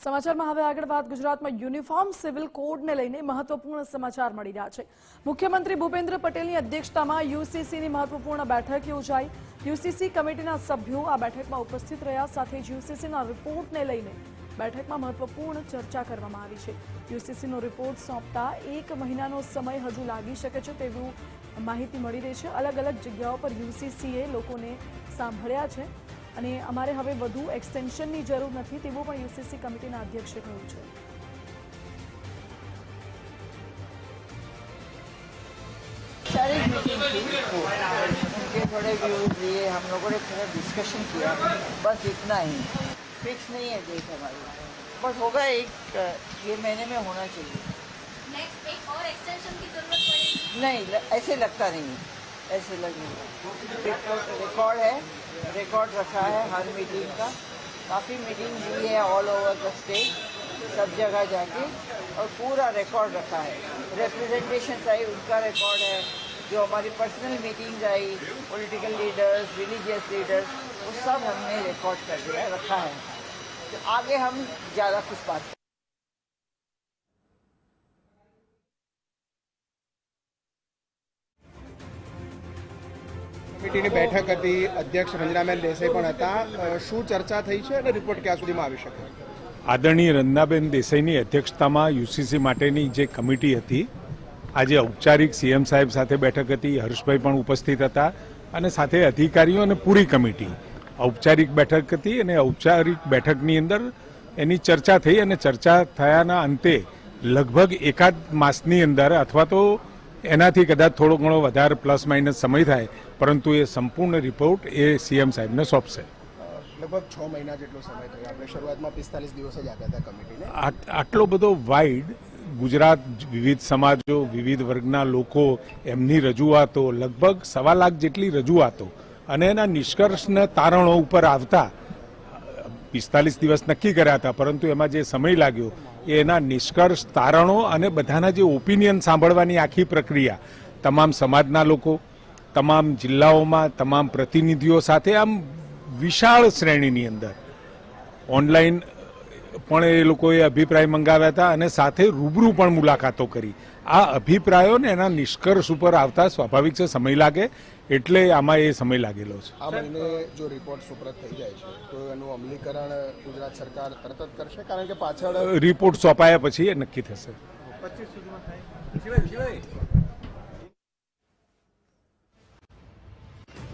સમાચારમાં હવે આગળ વાત ગુજરાતમાં યુનિફોર્મ સિવિલ કોડને લઈને મહત્વપૂર્ણ સમાચાર મળી રહ્યા છે. મુખ્યમંત્રી ભૂપેન્દ્ર પટેલની અધ્યક્ષતામાં યુસીસીની મહત્વપૂર્ણ બેઠક યોજાઈ. યુસીસી કમિટીના સભ્યો આ બેઠકમાં ઉપસ્થિત રહ્યા, સાથે જ યુસીસીના રિપોર્ટને લઈને બેઠકમાં મહત્વપૂર્ણ ચર્ચા કરવામાં આવી છે. યુસીસીનો રિપોર્ટ સોંપતા એક મહિનાનો સમય હજુ લાગી શકે છે તેવું માહિતી મળી રહી છે. અલગ અલગ જગ્યાઓ પર યુસીસીએ લોકોને સાંભળ્યા છે. અને અમારે હવે વધુ એક્સટેન્શનની જરૂર નથી તેવું પણ યુસીસી કમિટીના અધ્યક્ષે કહ્યું છે सारी मीटिंग थी उनके थोड़े व्यूज लिए हम लोगों ने थोड़ा डिस्कशन किया बस इतना ही फिक्स नहीं है डेट हमारी बट होगा एक अ, ये महीने में होना चाहिए नेक्स्ट एक और एक्सटेंशन की जरूरत पड़ेगी नहीं ल- ऐसे लगता नहीं है ऐसे लग नहीं रहा। रिकॉर्ड रिकॉर्ड है रिकॉर्ड रखा है हर मीटिंग का। काफ़ी मीटिंग हुई है ऑल ओवर द स्टेट सब जगह जाके, और पूरा रिकॉर्ड रखा है। रिप्रेजेंटेशन आई उनका रिकॉर्ड है, जो हमारी personal meetings I political leaders religious leaders वो सब हमने रिकॉर्ड कर दिया, रखा है। तो आगे हम ज़्यादा कुछ बात કમિટીની બેઠક હતી, અધ્યક્ષ રંજનાબેન દેસાઈ પણ હતા. શું ચર્ચા થઈ છે અને રિપોર્ટ ક્યાં સુધીમાં આવી શકે? આદરણીય રંજનાબેન દેસાઈની અધ્યક્ષતામાં યુસીસી માટેની જે કમિટી હતી, આજે ઔપચારિક સીએમ સાહેબ સાથે બેઠક હતી, હર્ષભાઈ પણ ઉપસ્થિત હતા અને સાથે અધિકારીઓ અને પૂરી કમિટી. ઔપચારિક બેઠક હતી અને ઔપચારિક બેઠકની અંદર એની ચર્ચા થઈ અને ચર્ચા થયાના અંતે લગભગ એકાદ માસની અંદર અથવા તો એનાથી કદાચ થોડો ઘણો વધારે પ્લસ માઇનસ સમય થાય પરંતુ એ સંપૂર્ણ રિપોર્ટ એ સીએમ સાહેબને સોંપશે. લગભગ છ મહિના જેટલો સમય થયો. આપણે શરૂઆતમાં પિસ્તાલીસ દિવસ જ આપ્યા હતા કમિટીને. આટલો બધો વાઇડ ગુજરાત વિવિધ સમાજો વિવિધ વર્ગના લોકો એમની રજૂઆતો લગભગ સવા લાખ જેટલી રજૂઆતો અને એના નિષ્કર્ષના તારણો ઉપર આવતા પિસ્તાલીસ દિવસ નક્કી કર્યા હતા, પરંતુ એમાં જે સમય લાગ્યો એના નિષ્કર્ષ તારણો અને બધાના જે ઓપિનિયન સાંભળવાની આખી પ્રક્રિયા, તમામ સમાજના લોકો, તમામ જિલ્લાઓમાં, તમામ પ્રતિનિધિઓ સાથે આમ વિશાળ શ્રેણીની અંદર ઓનલાઈન પણ એ લોકોએ અભિપ્રાય મંગાવ્યા હતા અને સાથે રૂબરૂ પણ મુલાકાતો કરી. આ અભિપ્રાયો ને એના નિષ્કર્ષ ઉપર આવતા સ્વાભાવિક છે સમય લાગે એટલે આમાં એ સમય લાગેલો છે. આ મહિને જો રિપોર્ટ સુપ્રત થઈ જાય છે તો એનું અમલીકરણ ગુજરાત સરકાર તરત જ કરશે? કારણ કે પાછળ રિપોર્ટ સોંપાયા પછી એ નક્કી થશે.